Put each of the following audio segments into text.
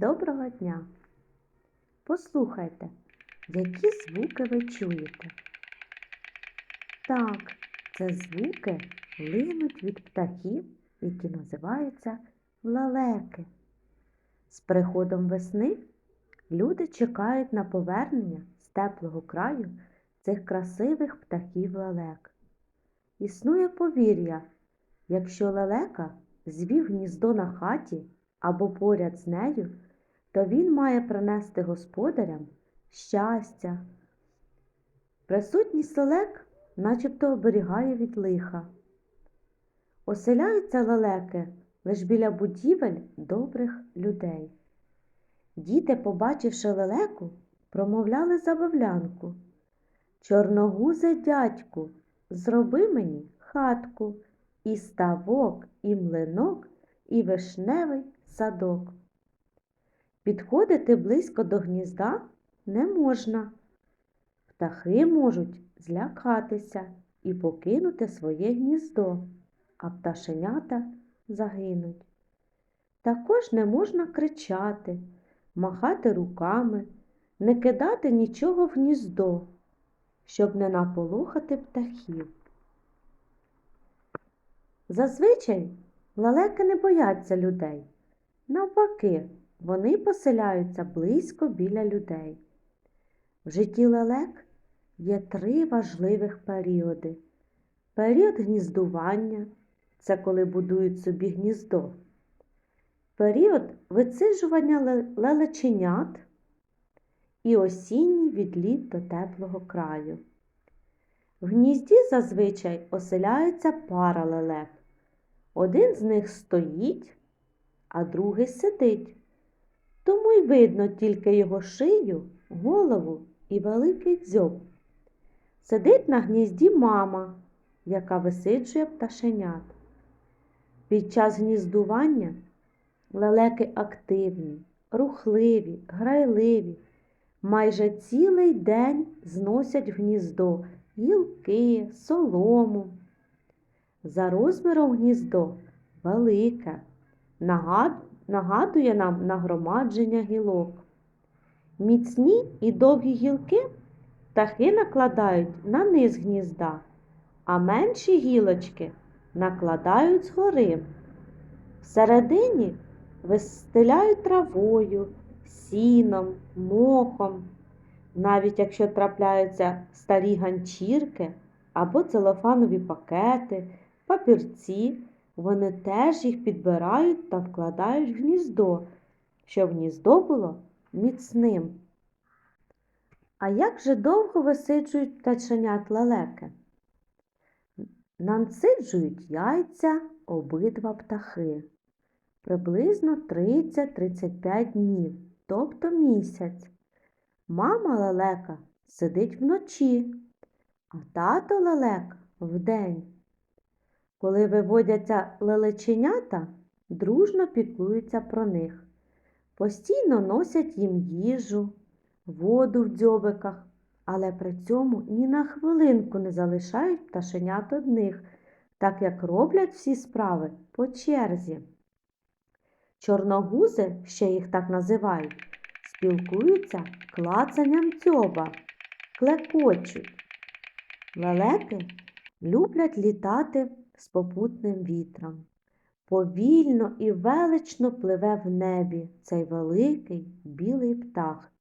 Доброго дня! Послухайте, які звуки ви чуєте? Так, це звуки линуть від птахів, які називаються лалеки. З приходом весни люди чекають на повернення з теплого краю цих красивих птахів лелек. Існує повір'я, якщо лелека звів гніздо на хаті або поряд з нею, то він має принести господарям щастя. Присутність лелек начебто оберігає від лиха. Оселяються лелеки лише біля будівель добрих людей. Діти, побачивши лелеку, промовляли забавлянку. Чорногузе дядьку, зроби мені хатку, і ставок, і млинок, і вишневий садок. Підходити близько до гнізда не можна. Птахи можуть злякатися і покинути своє гніздо, а пташенята загинуть. Також не можна кричати, махати руками, не кидати нічого в гніздо, щоб не наполохати птахів. Зазвичай лелеки не бояться людей. Навпаки, вони поселяються близько біля людей. В житті лелек є три важливих періоди. Період гніздування це коли будують собі гніздо. Період висиджування лелеченят і осінній відліт до теплого краю. В гнізді зазвичай оселяється пара лелек. Один з них стоїть, а другий сидить. Тому й видно тільки його шию, голову і великий дзьоб. Сидить на гнізді мама, яка висиджує пташенят. Під час гніздування лелеки активні, рухливі, грайливі. Майже цілий день зносять в гніздо гілки, солому. За розміром гніздо велике, нагад- нагадує нам нагромадження гілок. Міцні і довгі гілки птахи накладають на низ гнізда, а менші гілочки накладають згори. Всередині вистеляють травою, сіном, мохом. Навіть якщо трапляються старі ганчірки або целофанові пакети, папірці, вони теж їх підбирають та вкладають в гніздо, щоб гніздо було міцним. А як же довго висиджують пташенят лелеки? Насиджують яйця обидва птахи. Приблизно 30-35 днів, тобто місяць. Мама лелека сидить вночі, а тато лелек вдень. Коли виводяться лелеченята, дружно піклуються про них. Постійно носять їм їжу, воду в дзьобиках, але при цьому ні на хвилинку не залишають пташенят одних, так як роблять всі справи по черзі. Чорногузи, ще їх так називають, спілкуються клацанням дзьоба, клекочуть. Лелеки люблять літати з попутним вітром. Повільно і велично пливе в небі цей великий білий птах,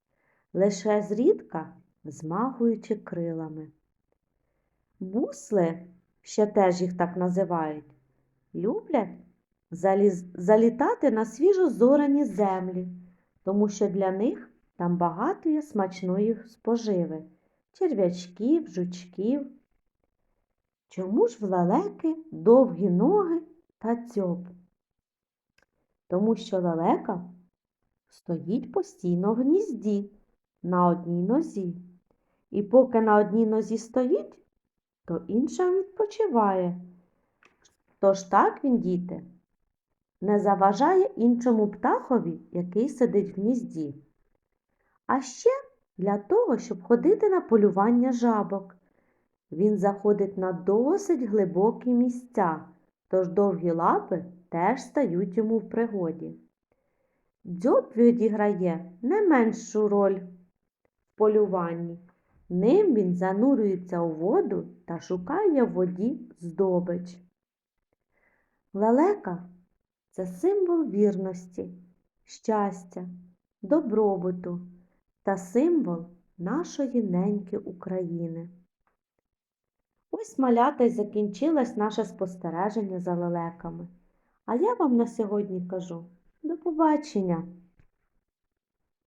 лише зрідка змахуючи крилами. Бусли, ще теж їх так називають, люблять заліз- залітати на свіжо зорані землі, тому що для них там багато є смачної споживи, черв'ячків, жучків. Чому ж в лелеки довгі ноги та дзьоб? Тому що лелека стоїть постійно в гнізді на одній нозі. І поки на одній нозі стоїть, то інша відпочиває. Тож так він, діти, не заважає іншому птахові, який сидить в гнізді. А ще для того, щоб ходити на полювання жабок. Він заходить на досить глибокі місця, тож довгі лапи теж стають йому в пригоді. Дзьоб відіграє не меншу роль в полюванні. Ним він занурюється у воду та шукає в воді здобич. Лелека це символ вірності, щастя, добробуту та символ нашої неньки України. Ось малята й закінчилось наше спостереження за лелеками. А я вам на сьогодні кажу до побачення!